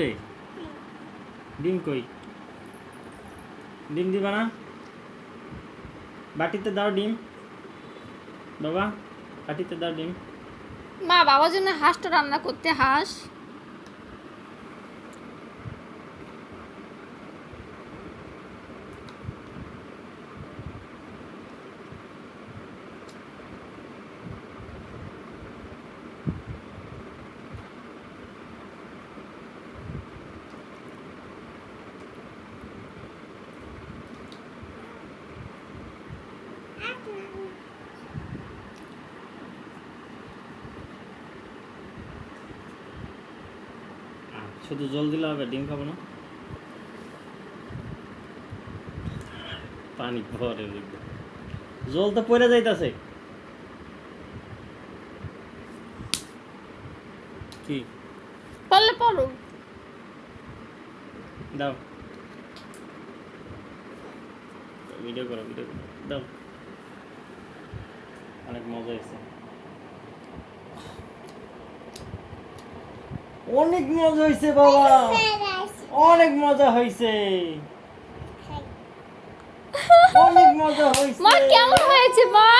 দে। ডিম কই? ডিম দিবা না? বাটিতে দাও ডিম। বাবা, বাটিতে দাও ডিম। মা বাবার জন্য হাঁসটা রান্না করতে হাঁস। শুধু জল দিলে হবে ডিম খাব না। পানি ভরে দেখবে জল তো পড়ে যাইতাছে। কি? পড়লে পড়ো। দাও। ভিডিও করো ভিডিও করো। দাও। অনেক মজা হয়েছে। অনেক মজা হয়েছে বাবা। অনেক মজা হয়েছে অনেক মজা হয়েছে মা কেমন হয়েছে মা?